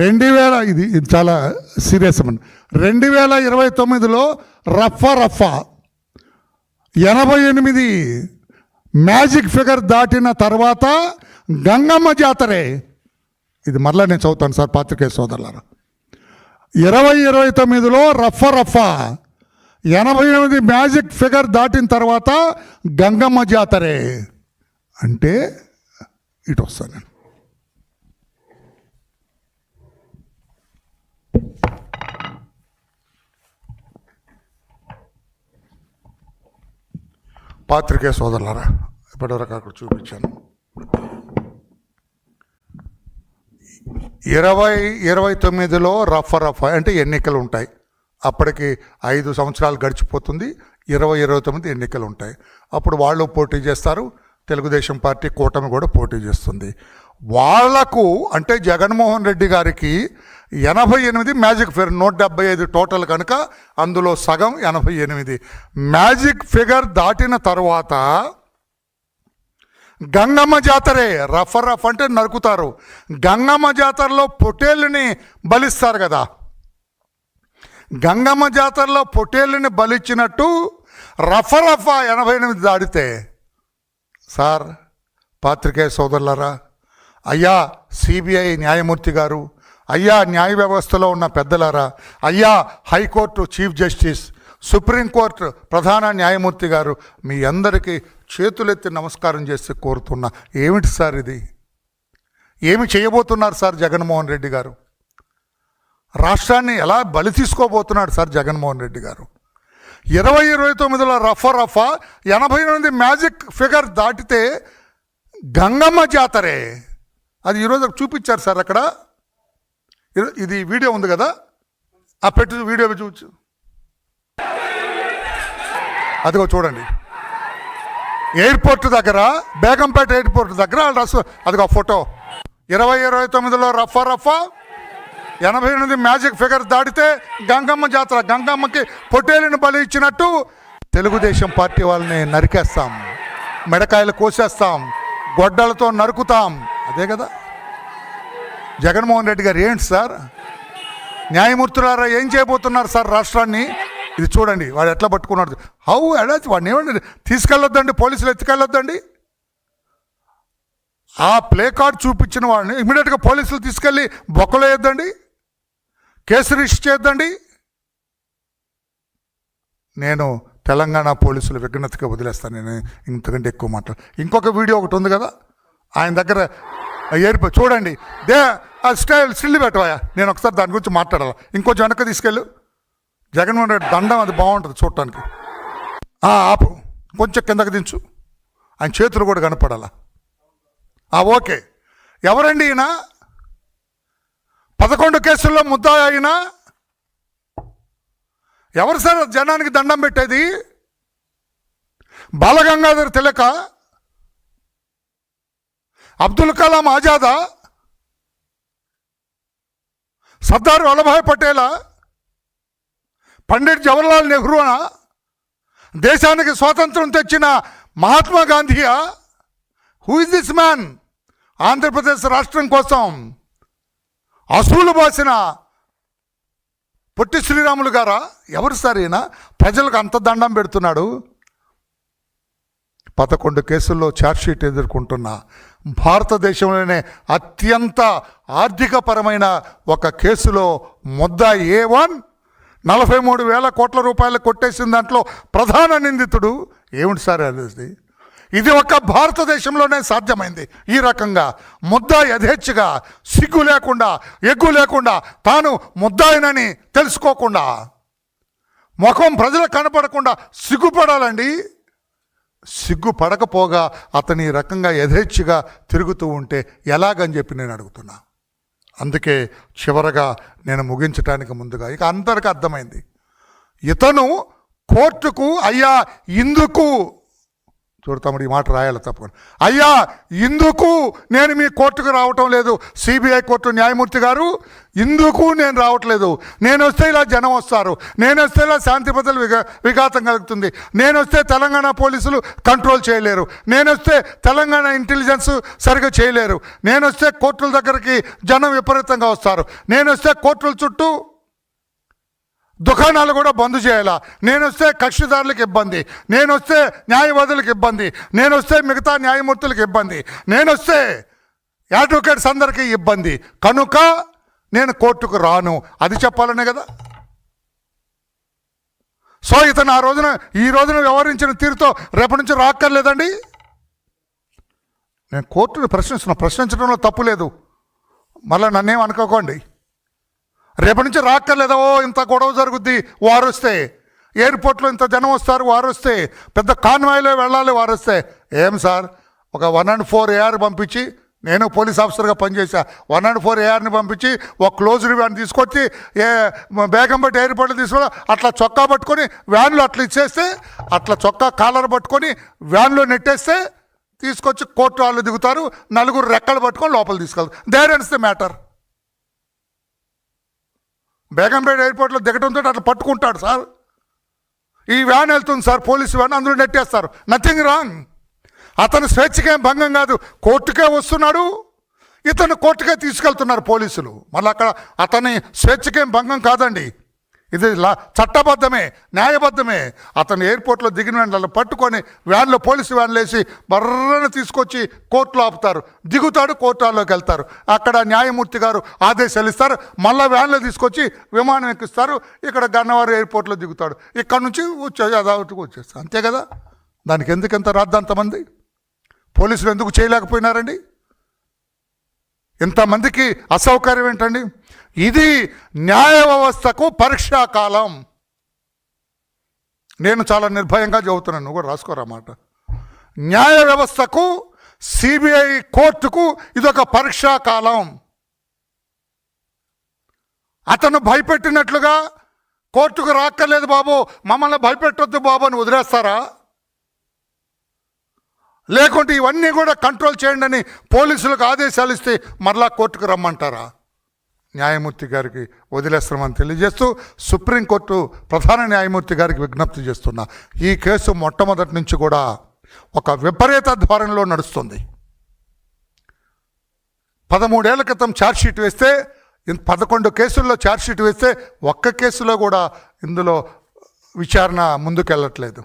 రెండు వేల ఇది ఇది చాలా సీరియస్ అన్న రెండు వేల ఇరవై తొమ్మిదిలో రఫా రఫా ఎనభై ఎనిమిది మ్యాజిక్ ఫిగర్ దాటిన తర్వాత గంగమ్మ జాతరే. ఇది మరలా నేను చదువుతాను సార్ పాత్రికేయ సోదరులారు. ఇరవై ఇరవై తొమ్మిదిలో రఫా రఫా ఎనభై ఎనిమిది మ్యాజిక్ ఫిగర్ దాటిన తర్వాత గంగమ్మ జాతరే. అంటే ఇటు వస్తాను నేను. పాత్రికే సోదరులారా ఇప్పటివరకు అక్కడ చూపించాను. ఇరవై ఇరవై తొమ్మిదిలో రఫ రఫ అంటే ఎన్నికలు ఉంటాయి. అప్పటికి ఐదు సంవత్సరాలు గడిచిపోతుంది ఇరవై ఇరవై తొమ్మిది ఎన్నికలు ఉంటాయి. అప్పుడు వాళ్ళు పోటీ చేస్తారు తెలుగుదేశం పార్టీ కూటమి కూడా పోటీ చేస్తుంది. వాళ్ళకు అంటే జగన్మోహన్ రెడ్డి గారికి ఎనభై ఎనిమిది మ్యాజిక్ ఫిగర్ నూట డెబ్బై ఐదు టోటల్ కనుక అందులో సగం ఎనభై ఎనిమిది. మ్యాజిక్ ఫిగర్ దాటిన తర్వాత గంగమ్మ జాతరే రఫ రఫ్ అంటే నరుకుతారు. గంగమ్మ జాతరలో పొట్టేళ్ళని బలిస్తారు కదా. గంగమ్మ జాతరలో పొటేళ్ళని బలిచ్చినట్టు రఫ రఫ ఎనభై ఎనిమిది దాడితే సార్ పాత్రికేయ సోదరులారా అయ్యా సిబిఐ న్యాయమూర్తి గారు అయ్యా న్యాయ వ్యవస్థలో ఉన్న పెద్దలారా అయ్యా హైకోర్టు చీఫ్ జస్టిస్ సుప్రీంకోర్టు ప్రధాన న్యాయమూర్తి గారు మీ అందరికీ చేతులెత్తి నమస్కారం చేసి కోరుతున్నా. ఏమిటి సార్ ఇది? ఏమి చేయబోతున్నారు సార్ జగన్మోహన్ రెడ్డి గారు? రాష్ట్రాన్ని ఎలా బలి తీసుకోబోతున్నాడు సార్ జగన్మోహన్ రెడ్డి గారు? ఇరవై ఇరవై తొమ్మిదిలో రఫా రఫా ఎనభై ఎనిమిది మ్యాజిక్ ఫిగర్ దాటితే గంగమ్మ జాతరే. అది ఈరోజు చూపించారు సార్ అక్కడ. ఇది- ఇది వీడియో ఉంది కదా? ఆ పెట్టు వీడియో చూచు. అదిగో చూడండి. ఎయిర్పోర్ట్ దగ్గర బేగంపేట ఎయిర్పోర్ట్ దగ్గర ఆ రసు అదిగో ఫోటో. ఇరవై ఇరవై తొమ్మిదిలో రఫా రఫా. ఎనభై ఎనిమిది మ్యాజిక్ ఫిగర్ దాటితే గంగమ్మ జాతర గంగమ్మకి పొట్టేలిని బలి ఇచ్చినట్టు తెలుగుదేశం పార్టీ వాళ్ళని నరికేస్తాం. మెడకాయలు కోసేస్తాం. గొడ్డలతో నరుకుతాం. అదే కదా? జగన్మోహన్ రెడ్డి గారు ఏంటి సార్? న్యాయమూర్తులారా ఏం చేయబోతున్నారు సార్ రాష్ట్రాన్ని? ఇది చూడండి వాడు ఎట్లా పట్టుకున్నాడు. హౌ ఎలా వాడిని ఏమండి? తీసుకెళ్ళొద్దండి పోలీసులు ఎత్తుకెళ్ళొద్దండి? ఆ ప్లే కార్డ్ చూపించిన వాడిని ఇమీడియట్గా పోలీసులు తీసుకెళ్ళి బొక్కలు వేయొద్దండి? కేసు రిజిస్టర్ చేద్దండి నేను తెలంగాణ పోలీసులు విఘ్నతగా వదిలేస్తాను నేను ఇంతకంటే ఎక్కువ మాట్లాడు. ఇంకొక వీడియో ఒకటి ఉంది కదా ఆయన దగ్గర ఏర్ప చూడండి. దే ఆ స్టైల్ స్టిల్ పెట్టవా నేను ఒకసారి దాని గురించి మాట్లాడాలి. ఇంకొంచెం వెనక్కి తీసుకెళ్ళు. జగన్మోహన్ రెడ్డి దండం అది బాగుంటుంది చూడటానికి. ఆపు. కొంచెం కిందకి దించు. ఆయన చేతులు కూడా కనపడాలా. ఆ, ఓకే. ఎవరండి ఈయన? పదకొండు కేసుల్లో ముద్దా ఆయన ఎవరు సార్ జనానికి దండం పెట్టేది? బాలగంగాధర్ తిలక? అబ్దుల్ కలాం ఆజాదా? సర్దార్ వల్లభాయ్ పటేలా? పండిట్ జవహర్లాల్ నెహ్రూనా? దేశానికి స్వాతంత్రం తెచ్చిన Mahatma గాంధీయా? Who is this man Andhra Pradesh రాష్ట్రం కోసం అసూలు బాసిన పొట్టి శ్రీరాములు గారా? ఎవరు సార్ ఈయన? ప్రజలకు అంత దండం పెడుతున్నాడు? పదకొండు కేసుల్లో ఛార్జ్షీట్ ఎదుర్కొంటున్న భారతదేశంలోనే అత్యంత ఆర్థికపరమైన ఒక కేసులో ముద్ద ఏ వన్? నలభై మూడు వేల కోట్ల రూపాయలు కొట్టేసిన దాంట్లో ప్రధాన నిందితుడు ఏమిటి సార్ అది? ఇది ఒక భారతదేశంలోనే సాధ్యమైంది. ఈ రకంగా ముద్ద యథేచ్ఛగా సిగ్గు లేకుండా ఎగ్గు లేకుండా తాను ముద్దాయినని తెలుసుకోకుండా ముఖం ప్రజలకు కనపడకుండా సిగ్గుపడాలండి. సిగ్గుపడకపోగా అతని ఈ రకంగా యథేచ్ఛగా తిరుగుతూ ఉంటే ఎలాగని చెప్పి నేను అడుగుతున్నా. అందుకే చివరగా నేను ముగించటానికి ముందుగా ఇక అందరికీ అర్థమైంది. ఇతను కోర్టుకు అయ్యా ఇందుకు చూడు తమ్ముడు ఈ మాట రాయాలి తప్పకుండా. అయ్యా ఇందుకు నేను మీ కోర్టుకు రావటం లేదు. సిబిఐ కోర్టు న్యాయమూర్తి గారు ఇందుకు నేను రావట్లేదు. నేను వస్తే ఇలా జనం వస్తారు. నేను వస్తే ఇలా శాంతి భద్రతలు విఘా విఘాతం కలుగుతుంది. నేను వస్తే తెలంగాణ పోలీసులు కంట్రోల్ చేయలేరు. నేను వస్తే తెలంగాణ ఇంటెలిజెన్స్ సరిగ్గా చేయలేరు. నేను వస్తే కోర్టుల దగ్గరికి జనం విపరీతంగా వస్తారు. నేను వస్తే కోర్టుల చుట్టూ దుకాణాలు కూడా బంద్ చేయాలా? నేను వస్తే కక్షిదారులకు ఇబ్బంది. నేను వస్తే న్యాయవాదులకు ఇబ్బంది. నేను వస్తే మిగతా న్యాయమూర్తులకు ఇబ్బంది. నేను వస్తే అడ్వకేట్స్ అందరికీ ఇబ్బంది. కనుక నేను కోర్టుకు రాను. అది చెప్పాలనే కదా? సో ఇతను ఆ రోజున ఈ రోజున వ్యవహరించిన తీరుతో రేపటి నుంచి రాక్కర్లేదండి? నేను కోర్టును ప్రశ్నిస్తున్నా. ప్రశ్నించడంలో తప్పు లేదు. మళ్ళీ నన్నేం అనుకోకండి. రేపటి నుంచి రాక్కర్లేదో ఓ ఇంత గొడవ జరుగుద్ది వారు వస్తే. ఎయిర్పోర్ట్లో ఇంత జనం వస్తారు వారు వస్తే. పెద్ద కాన్వాయ్లో వెళ్ళాలి వారు వస్తే. ఏం సార్? ఒక వన్ అండ్ ఫోర్ ఏఆర్ పంపించి నేను పోలీస్ ఆఫీసర్గా పనిచేశా. వన్ అండ్ ఫోర్ ఏఆర్ని పంపించి ఒక క్లోజ్డ్ వ్యాన్ తీసుకొచ్చి ఏ బేగంపేట ఎయిర్పోర్ట్లో తీసుకొని అట్లా చొక్కా పట్టుకొని వ్యాన్లో అట్లా ఇచ్చేస్తే అట్లా చొక్కా కాలర్ పట్టుకొని వ్యాన్లో నెట్టేస్తే తీసుకొచ్చి కోర్టు వాళ్ళు దిగుతారు నలుగురు రెక్కలు పట్టుకొని లోపల తీసుకెళ్తారు. There ends the matter Begumpet ఎయిర్పోర్ట్లో దిగడంతో అట్లా పట్టుకుంటాడు సార్. ఈ వ్యాన్ వెళ్తుంది సార్ పోలీసు వ్యాన్ అందులో నెట్టేస్తారు. నథింగ్ రాంగ్ అతను స్వేచ్ఛకేం భంగం కాదు. కోర్టుకే వస్తున్నాడు. ఇతను కోర్టుకే తీసుకెళ్తున్నారు పోలీసులు. మళ్ళీ అక్కడ అతని స్వేచ్ఛకేం భంగం కాదండి. ఇది లా చట్టబద్ధమే న్యాయబద్ధమే. అతను ఎయిర్పోర్ట్లో దిగిన వెంటనే పట్టుకొని వ్యాన్లో పోలీసు వ్యాన్లు వేసి బర్రను తీసుకొచ్చి కోర్టులో ఆపుతారు. దిగుతాడు కోర్టులోకి వెళ్తారు. అక్కడ న్యాయమూర్తి గారు ఆదేశాలు ఇస్తారు. మళ్ళీ వ్యాన్లో తీసుకొచ్చి విమానం ఎక్కిస్తారు. ఇక్కడ గన్నవరం ఎయిర్పోర్ట్లో దిగుతాడు. ఇక్కడ నుంచి వచ్చే అదావటికి వచ్చేస్తారు అంతే కదా? దానికి ఎందుకు ఎంత రాద్దంతమంది పోలీసులు ఎందుకు చేయలేకపోయినారండి? ఇంతమందికి అసౌకర్యం ఏంటండి? ఇది న్యాయ వ్యవస్థకు పరీక్షా కాలం. నేను చాలా నిర్భయంగా చదువుతున్నాను నువ్వు కూడా రాసుకోరా మాట. న్యాయ వ్యవస్థకు సిబిఐ కోర్టుకు ఇదొక పరీక్షా కాలం. అతను భయపెట్టినట్లుగా కోర్టుకు రాక్కర్లేదు బాబు మమ్మల్ని భయపెట్టొద్దు బాబు అని వదిలేస్తారా? లేకుంటే ఇవన్నీ కూడా కంట్రోల్ చేయండి అని పోలీసులకు ఆదేశాలు ఇస్తే మరలా కోర్టుకు రమ్మంటారా? న్యాయమూర్తి గారికి వదిలేస్తామని తెలియజేస్తూ సుప్రీంకోర్టు ప్రధాన న్యాయమూర్తి గారికి విజ్ఞప్తి చేస్తున్నా. ఈ కేసు మొట్టమొదటి నుంచి కూడా ఒక విపరీత ధోరణిలో నడుస్తుంది. పదమూడేళ్ళ క్రితం ఛార్జ్షీట్ వేస్తే పదకొండు కేసుల్లో ఛార్జ్షీట్ వేస్తే ఒక్క కేసులో కూడా ఇందులో విచారణ ముందుకెళ్ళట్లేదు.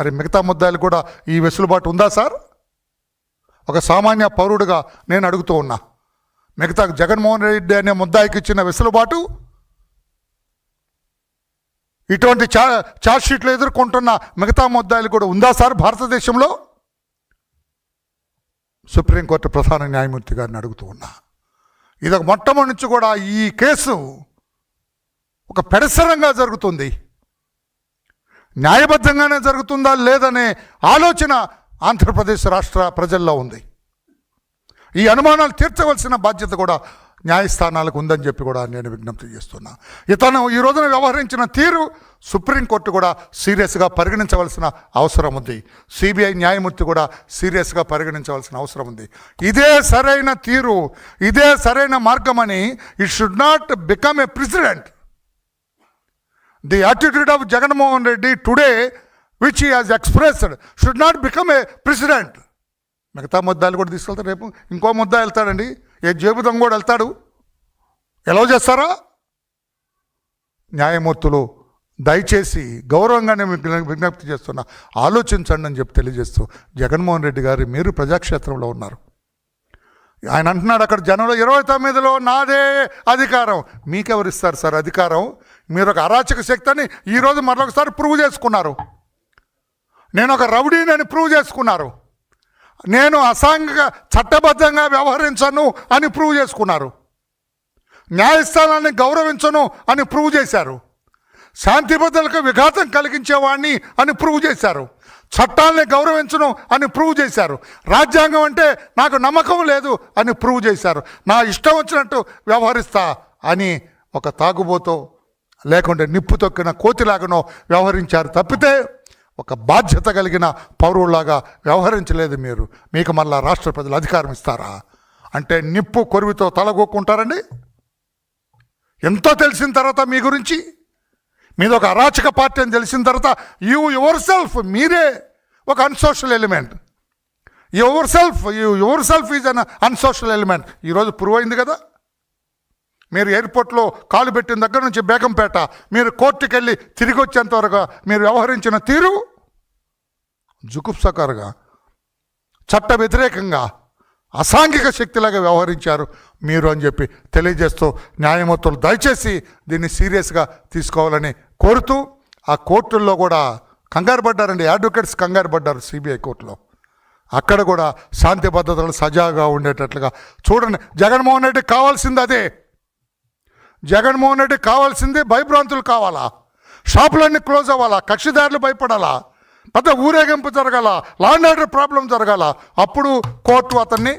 మరి మిగతా ముద్దాయిలు కూడా ఈ వెసులుబాటు ఉందా సార్? ఒక సామాన్య పౌరుడిగా నేను అడుగుతూ ఉన్నా. మిగతా జగన్మోహన్ రెడ్డి అనే ముద్దాయికి ఇచ్చిన వెసులుబాటు ఇటువంటి చా చార్జ్షీట్లు ఎదుర్కొంటున్న మిగతా ముద్దాయిలు కూడా ఉందా సార్ భారతదేశంలో? సుప్రీంకోర్టు ప్రధాన న్యాయమూర్తి గారిని అడుగుతూ ఉన్నా. ఇది మొట్టమొదటి నుంచి కూడా ఈ కేసు ఒక పెడసరంగా జరుగుతుంది. న్యాయబద్ధంగానే జరుగుతుందా లేదనే ఆలోచన ఆంధ్రప్రదేశ్ రాష్ట్ర ప్రజల్లో ఉంది. ఈ అనుమానాలు తీర్చవలసిన బాధ్యత కూడా న్యాయస్థానాలకు ఉందని చెప్పి కూడా నేను విజ్ఞప్తి చేస్తున్నా. ఇతను ఈ రోజున వ్యవహరించిన తీరు సుప్రీంకోర్టు కూడా సీరియస్గా పరిగణించవలసిన అవసరం ఉంది. సిబిఐ న్యాయమూర్తి కూడా సీరియస్గా పరిగణించవలసిన అవసరం ఉంది. ఇదే సరైన తీరు ఇదే సరైన మార్గమని it should not become a president the attitude of Jaganmohan Reddy today which he has expressed should not become a president మిగతా ముద్దాలు కూడా తీసుకెళ్తారు రేపు. ఇంకో ముద్ద వెళ్తాడండి. ఏ జేబు దొంగ కూడా వెళ్తాడు. ఎలా చేస్తారా? న్యాయమూర్తులు దయచేసి గౌరవంగా నేను విజ్ఞప్తి చేస్తున్నా. ఆలోచించండి అని చెప్పి తెలియజేస్తూ జగన్మోహన్ రెడ్డి గారు మీరు ప్రజాక్షేత్రంలో ఉన్నారు. ఆయన అంటున్నాడు అక్కడ జనవరి ఇరవై తొమ్మిదిలో నాదే అధికారం. మీకెవరిస్తారు సార్ అధికారం? మీరు ఒక అరాచక శక్తి అని ఈరోజు మరొకసారి ప్రూవ్ చేసుకున్నారు. నేను ఒక రౌడీని ప్రూవ్ చేసుకున్నారు. నేను అసాంఘిక చట్టబద్ధంగా వ్యవహరించను అని ప్రూవ్ చేసుకున్నారు. న్యాయస్థానాన్ని గౌరవించను అని ప్రూవ్ చేశారు. శాంతి భద్రతలకు విఘాతం కలిగించేవాడిని అని ప్రూవ్ చేశారు. చట్టాలని గౌరవించను అని ప్రూవ్ చేశారు. రాజ్యాంగం అంటే నాకు నమ్మకం లేదు అని ప్రూవ్ చేశారు. నా ఇష్టం వచ్చినట్టు వ్యవహరిస్తా అని ఒక తాగుబోతో లేకుంటే నిప్పు తొక్కిన కోతిలాగనో వ్యవహరించారు తప్పితే ఒక బాధ్యత కలిగిన పౌరుల్లాగా వ్యవహరించలేదు మీరు. మీకు మళ్ళా రాష్ట్ర ప్రజలు అధికారం ఇస్తారా? అంటే నిప్పు కొరివితో తలగొక్కుంటారండి? ఎంతో తెలిసిన తర్వాత మీ గురించి? మీద ఒక అరాచక పార్టీ అని తెలిసిన తర్వాత యూ యువర్ సెల్ఫ్ మీరే ఒక unsocial element yourself you yourself is un unsocial element ఈరోజు ప్రూవ్ అయింది కదా? మీరు ఎయిర్పోర్ట్లో కాలు పెట్టిన దగ్గర నుంచి బేగంపేట మీరు కోర్టుకెళ్ళి తిరిగి వచ్చేంత వరకు మీరు వ్యవహరించిన తీరు జుకుప్సకారుగా చట్ట వ్యతిరేకంగా అసాంఘిక శక్తిలాగా వ్యవహరించారు మీరు అని చెప్పి తెలియజేస్తూ న్యాయమూర్తులు దయచేసి దీన్ని సీరియస్గా తీసుకోవాలని కోరుతూ ఆ కోర్టుల్లో కూడా కంగారు పడ్డారండి. అడ్వకేట్స్ కంగారు పడ్డారు సిబిఐ కోర్టులో. అక్కడ కూడా శాంతి భద్రతలు సజాగా ఉండేటట్లుగా. చూడండి జగన్మోహన్ రెడ్డి కావాల్సింది అదే. జగన్మోహన్ రెడ్డి కావాల్సింది భయభ్రాంతులు కావాలా? షాపులన్నీ క్లోజ్ అవ్వాలా? కక్షిదారులు భయపడాలా? పెద్ద ఊరేగింపు జరగాల లాండ్ ఆర్డర్ ప్రాబ్లం జరగాల అప్పుడు కోర్టు అతన్ని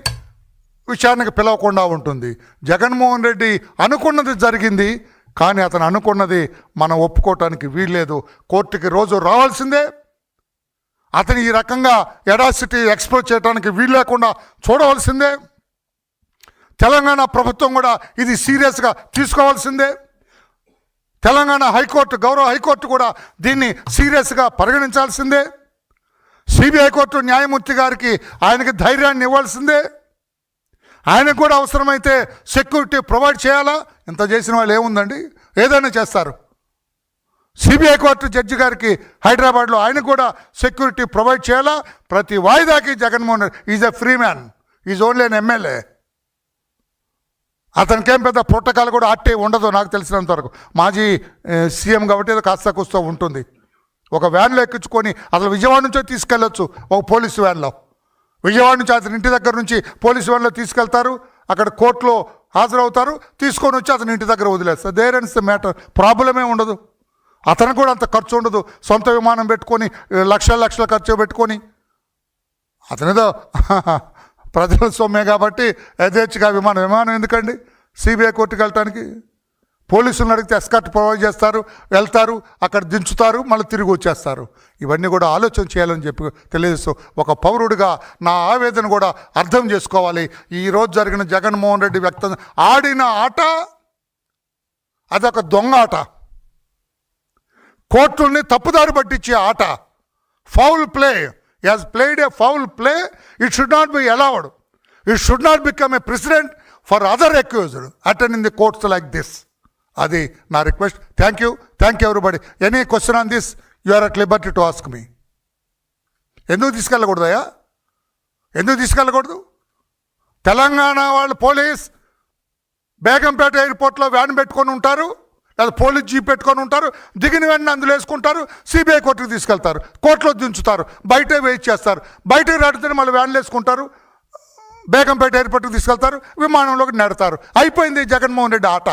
విచారణకు పిలవకుండా ఉంటుంది. జగన్మోహన్ రెడ్డి అనుకున్నది జరిగింది కానీ అతను అనుకున్నది మనం ఒప్పుకోవటానికి వీల్లేదు. కోర్టుకి రోజు రావాల్సిందే. అతను ఈ రకంగా ఎడాసిటీ ఎక్స్ప్లోర్ చేయడానికి వీలు లేకుండా చూడవలసిందే. తెలంగాణ ప్రభుత్వం కూడా ఇది సీరియస్గా తీసుకోవాల్సిందే. తెలంగాణ హైకోర్టు గౌరవ హైకోర్టు కూడా దీన్ని సీరియస్గా పరిగణించాల్సిందే. సిబిఐ కోర్టు న్యాయమూర్తి గారికి ఆయనకి ధైర్యాన్ని ఇవ్వాల్సిందే. ఆయనకు కూడా అవసరమైతే సెక్యూరిటీ ప్రొవైడ్ చేయాలా? ఇంత చేసిన వాళ్ళు ఏముందండి? ఏదైనా చేస్తారు. సిబిఐ కోర్టు జడ్జి గారికి హైదరాబాద్లో ఆయన కూడా సెక్యూరిటీ ప్రొవైడ్ చేయాలా? ప్రతి వాయిదాకి Jaganmohan is a free man. Is only an MLA. అతనికేం పెద్ద ప్రోటోకాల్ కూడా అట్టే ఉండదు నాకు తెలిసినంత వరకు. మాజీ సీఎం కాబట్టి ఏదో కాస్త కూస్తో ఉంటుంది. ఒక వ్యాన్లో ఎక్కించుకొని అసలు విజయవాడ నుంచో తీసుకెళ్ళొచ్చు ఒక పోలీసు వ్యాన్లో. విజయవాడ నుంచి అతని ఇంటి దగ్గర నుంచి పోలీసు వ్యాన్లో తీసుకెళ్తారు అక్కడ కోర్టులో హాజరవుతారు తీసుకొని వచ్చి అతని ఇంటి దగ్గర వదిలేస్తారు. దేర్ అండ్స్ ద మ్యాటర్ ప్రాబ్లమే ఉండదు. అతనికి కూడా అంత ఖర్చు ఉండదు. సొంత విమానం పెట్టుకొని లక్షల లక్షల ఖర్చు పెట్టుకొని. అతనిదో ప్రజల సొమ్మే కాబట్టి యథేచ్ఛగా విమానం విమానం ఎందుకండి? సిబిఐ కోర్టుకు వెళ్ళటానికి పోలీసులను అడిగితే ఎస్కర్ట్ ప్రొవైడ్ చేస్తారు వెళ్తారు అక్కడ దించుతారు మళ్ళీ తిరిగి వచ్చేస్తారు. ఇవన్నీ కూడా ఆలోచన చేయాలని చెప్పి తెలియజేస్తూ ఒక పౌరుడిగా నా ఆవేదన కూడా అర్థం చేసుకోవాలి. ఈరోజు జరిగిన జగన్మోహన్ రెడ్డి వ్యక్తం ఆడిన ఆట అదొక దొంగ ఆట. కోర్టుల్ని తప్పుదారి పట్టించే ఆట. Foul play. As played a foul play it should not be allowed it should not become a president for other accused attend in the courts like this అది నా request thank you thank you everybody any question on this you are at liberty to ask me ఎందుకు తీసుకెళ్ళకూడదయా ఎందుకు తీసుకెళ్ళకూడదు తెలంగాణ వాళ్ళు police Begumpet ఎయిర్పోర్ట్లో van పెట్టుకొని ఉంటారు లేదా పోలీస్ జీప్ పెట్టుకొని ఉంటారు దిగిన వెంటనే అందులో వేసుకుంటారు సిబిఐ కోర్టుకు తీసుకెళ్తారు కోర్టులో దించుతారు బయటే వెయిట్ చేస్తారు. బయటకు రాడితే మళ్ళీ వ్యాన్లు వేసుకుంటారు బేగంపేట ఎయిర్పోర్ట్కి తీసుకెళ్తారు విమానంలోకి నెడతారు. అయిపోయింది జగన్మోహన్ రెడ్డి ఆట.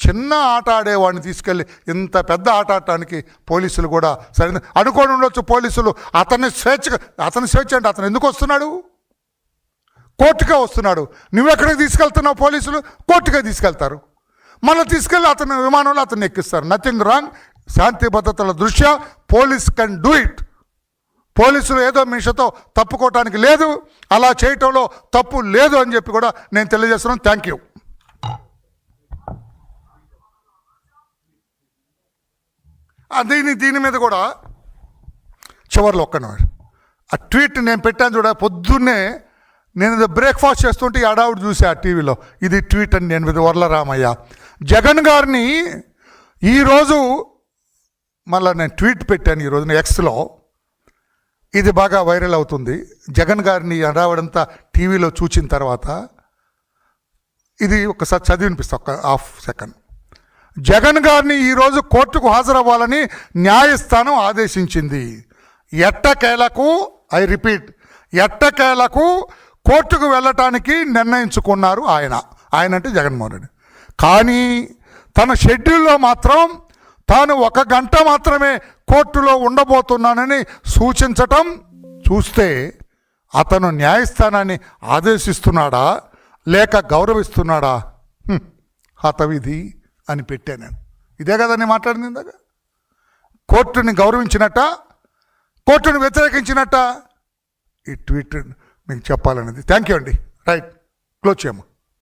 చిన్న ఆట ఆడేవాడిని తీసుకెళ్ళి ఇంత పెద్ద ఆట ఆడటానికి పోలీసులు కూడా సరైన అనుకోని ఉండొచ్చు పోలీసులు. అతన్ని స్వేచ్ఛ అతని స్వేచ్ఛ అంటే అతను ఎందుకు వస్తున్నాడు? కోర్టుకే వస్తున్నాడు. నువ్వెక్కడికి తీసుకెళ్తున్నావు పోలీసులు? కోర్టుకే తీసుకెళ్తారు. మళ్ళీ తీసుకెళ్ళి అతను విమానంలో అతను ఎక్కిస్తారు. నథింగ్ రాంగ్ శాంతి భద్రతల దృష్ట్యా పోలీస్ కెన్ డూ ఇట్ పోలీసులు ఏదో మిషతో తప్పుకోవటానికి లేదు. అలా చేయటంలో తప్పు లేదు అని చెప్పి కూడా నేను తెలియజేస్తున్నాను. థ్యాంక్ యూ దీని దీని మీద కూడా చివరిలో ఒక్క ఆ ట్వీట్ నేను పెట్టాను చూడ పొద్దున్నే నేను బ్రేక్ఫాస్ట్ చేస్తుంటే ఈ అడావుడు చూసా ఆ టీవీలో. ఇది ట్వీట్ అని నేను ఇది వరలరామయ్య జగన్ గారిని ఈరోజు మళ్ళీ నేను ట్వీట్ పెట్టాను ఈరోజు ఎక్స్లో. ఇది బాగా వైరల్ అవుతుంది. జగన్ గారిని అడావడంతా టీవీలో చూచిన తర్వాత ఇది ఒకసారి చదివి వినిపిస్తా ఒక హాఫ్ సెకండ్. జగన్ గారిని ఈరోజు కోర్టుకు హాజరవ్వాలని న్యాయస్థానం ఆదేశించింది. ఎట్టకేలకు ఐ రిపీట్ ఎట్టకేలకు కోర్టుకు వెళ్ళటానికి నిర్ణయించుకున్నారు ఆయన. ఆయన అంటే జగన్మోహన్ రెడ్డి. కానీ తన షెడ్యూల్లో మాత్రం తాను ఒక గంట మాత్రమే కోర్టులో ఉండబోతున్నానని సూచించటం చూస్తే అతను న్యాయస్థానాన్ని ఆదేశిస్తున్నాడా? లేక గౌరవిస్తున్నాడా? హతవిధి అని పెట్టాను నేను. ఇదే కదా నేను మాట్లాడింది ఇందాక. కోర్టుని గౌరవించినట్ట? కోర్టును వ్యతిరేకించినట్ట? ఈ ట్వీట్ మీకు చెప్పాలనేది థ్యాంక్ యూ అండి. రైట్ క్లోజ్ చేయము.